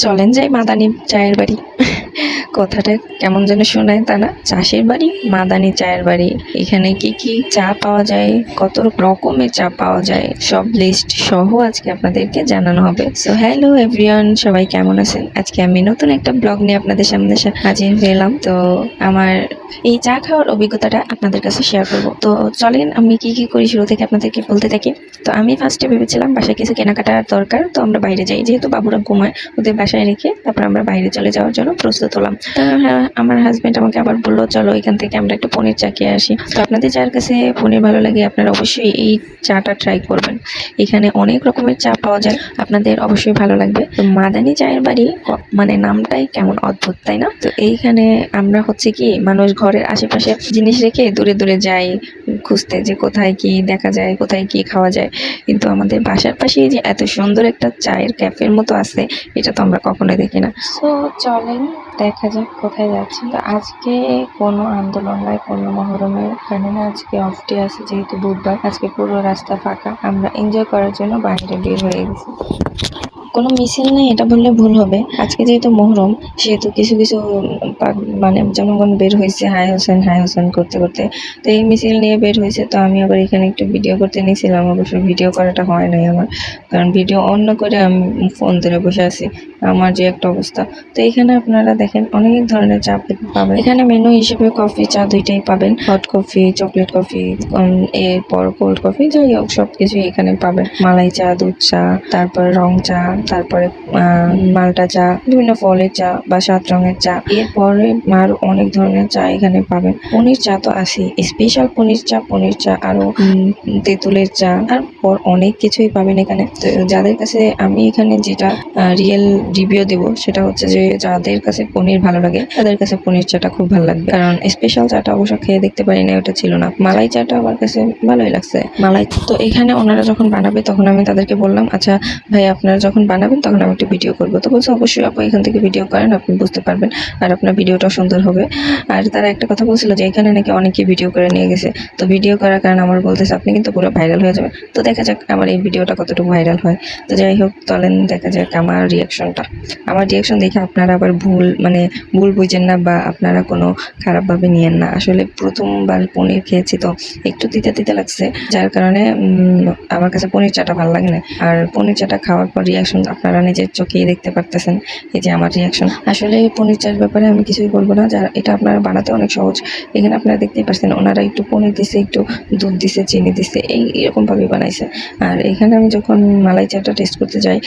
চলেন যাই মাদানি চায়ের বাড়ি। কথাটা কেমন যেন শোনায় তা না? চাষের বাড়ি, মাদানি চায়ের বাড়ি। এখানে কি কি চা পাওয়া যায়? কত রকমের চা পাওয়া যায়? সব লিস্ট সহ আজকে আপনাদেরকে জানানো হবে। সো হ্যালো এভরিওয়ান সবাই কেমন আছেন? আজকে আমি নতুন একটা ব্লগ নিয়ে আপনাদের সামনে হাজির হলাম। তো, আমার এই চা খাওয়ার অভিজ্ঞতাটা আপনাদের কাছে শেয়ার করব। তো, চলেন আমি কি কি করি শুরু থেকে আপনাদেরকে বলতে থাকি। তো, আমি ফার্স্টে ভেবেছিলাম বাসায় কিছু কেনাকাটার দরকার। তো, আমরা বাইরে যাই। যেহেতু বাবুরা ঘুমায়, ওদের বাসায় রেখে তারপর আমরা বাইরে চলে যাওয়ার জন্য প্রস্তুত হলাম। তো হ্যাঁ, আমার হাজবেন্ড আমাকে আবার বলল চলো এখান থেকে আমরা একটু পনির চা খেয়ে আসি। তো আপনাদের যার কাছে পনির ভালো লাগে আপনারা অবশ্যই এই চাটা ট্রাই করবেন। এখানে অনেক রকমের চা পাওয়া যায় আপনাদের অবশ্যই ভালো লাগবে। তো মাদানি চায়ের বাড়ি মানে নামটাই কেমন অদ্ভুত তাই না? তো এইখানে আমরা হচ্ছে কি মানুষ ঘরের আশেপাশে জিনিস রেখে দূরে দূরে যাই খুঁজতে যে কোথায় কি দেখা যায়, কোথায় কি খাওয়া যায়। কিন্তু আমাদের বাসার পাশেই যে এত সুন্দর একটা চায়ের ক্যাফের মতো আছে, এটা তো আমরা কখনোই দেখি না। সো চলেন, দেখা যাক কোথায় যাচ্ছি। তো আজকে কোনো আন্দোলন নাই, কোনো মহরমের কারণে না আজকে অফ ডে আছে, যেহেতু বুধবার। আজকে পুরো রাস্তা ফাঁকা। আমরা এনজয় করার জন্য বাইরে বের হয়ে গেছি। কোনো মিছিল নেই, এটা বললে ভুল হবে। আজকে যেহেতু মহরম, সেহেতু কিছু কিছু মানে জনগণ বের হয়েছে হাই হোসেন হাই হোসেন করতে করতে। তো এই মিছিল নিয়ে বের হয়েছে, তো আমি আবার এখানে একটু ভিডিও করতে নিয়েছিলাম, অবশ্য ভিডিও করাটা হয় নাই আমার। কারণ ভিডিও অন্য করে আমি ফোন ধরে বসে আছি, আমার যে একটা অবস্থা। তো এখানে আপনারা দেখেন, অনেক ধরনের চা পাবেন। এখানে মেনু হিসেবে কফি চা দুইটাই পাবেন। হট কফি চকলেট কফি এরপর কোল্ড কফি যাই হোক সব কিছুই এখানে পাবেন। মালাই চা, দুধ চা, তারপর রং চা তারপরে মালটা চা, বিভিন্ন ফলের চা বা সাত রঙের চা। এরপরে আর অনেক ধরনের চা এখানে পাবেন। পনির চা তো আছে স্পেশাল পনির চা পনির চা, আরও তেঁতুলের চা। তারপর অনেক কিছুই পাবেন এখানে। তো যাদের কাছে আমি এখানে যেটা রিয়েল রিভিউ দেব, সেটা হচ্ছে যে যাদের কাছে পনির ভালো লাগে, তাদের কাছে পনির চাটা খুব ভালো লাগবে। কারণ স্পেশাল চাটা অবশ্য খেয়ে দেখতে পারি না ওটা ছিল না। মালাই চাটা আমার কাছে ভালোই লাগছে। মালাই, তো এখানে ওনারা যখন বানাবে, তখন আমি তাদেরকে বললাম আচ্ছা ভাই, আপনারা যখন বানাবেন, তখন আমি একটু ভিডিও করব। তো বলছে, অবশ্যই আপু, এখান থেকে ভিডিও করেন, আপনি বুঝতে পারবেন। আর আপনার ভিডিওটা সুন্দর হবে। আর তারা একটা কথা বলছিল যে, এখানে নাকি অনেকে ভিডিও করে নিয়ে গেছে। তো ভিডিও করার কারণে আমার বলতেছে, আপনি কিন্তু পুরো ভাইরাল হয়ে যাবেন। তো দেখা যাক আমার এই ভিডিওটা কতটুকু ভাইরাল হয়। তো যাই হোক, চলেন দেখা যাক আমার রিয়াকশনটা আমার রিয়াকশন দেখে আপনারা আবার ভুল মানে ভুল বুঝেন না বা আপনারা কোনো খারাপভাবে নিয়েন না। আসলে প্রথমবার পনির খেয়েছি তো একটু তিতে তিতে লাগছে, যার কারণে আমার কাছে পনির চাটা ভালো লাগে না। আর পনির চাটা খাওয়ার পর রিয়াকশন আপনারা নিজের চোখেই দেখতে পারতেছেন, এই যে আমার রিয়াকশন আসলে পনির চার ব্যাপারে আমি কিছুই বলব না, যার, এটা আপনারা বানাতে অনেক সহজ। এখানে আপনারা দেখতেই পাচ্ছেন ওনারা একটু পনির দিছে, একটু দুধ দিছে, চিনি দিছে, এই এরকম ভাবে বানাইছে আর এখানে আমি যখন মালাই চাটা টেস্ট করতে যাই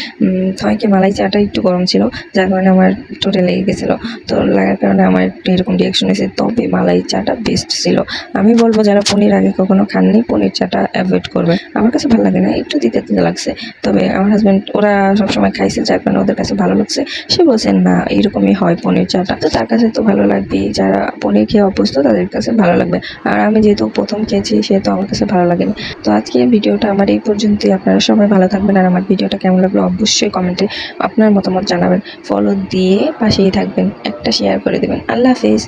হয় কি মালাই চাটা একটু গরম ছিল, যার কারণে আমার টোটে লেগে গেছিল। তো লাগার কারণে আমার একটু এরকম রিয়াকশন এসে তবে মালাই চাটা বেস্ট ছিল। আমি বলব যারা পনির আগে কখনো খাননি, পনির চাটা অ্যাভয়েড করবে। আমার কাছে ভালো লাগে না, একটু দিতে দিতে লাগছে। তবে আমার হাজব্যান্ড ওরা সবসময় খাইছে, যার কারণে ওদের কাছে ভালো লাগছে। সে বলছেন না, এরকমই হয় পনির চাটা। তো তার কাছে তো ভালো লাগবে, যারা পনির খেয়ে অভ্যস্ত, তাদের কাছে ভালো লাগবে। আর আমি যেহেতু প্রথম খেয়েছি সেহেতু আমার কাছে ভালো লাগেনি। তো আজকে ভিডিওটা আমার এই পর্যন্তই। আপনারা সবাই ভালো থাকবেন আর আমার ভিডিওটা কেমন লাগল অবশ্যই কমেন্টে আপনার মতামত জানাবেন। ফলো দিয়ে পাশেই থাকবেন। একটা শেয়ার করে দেবেন। আল্লাহ হাফিজ।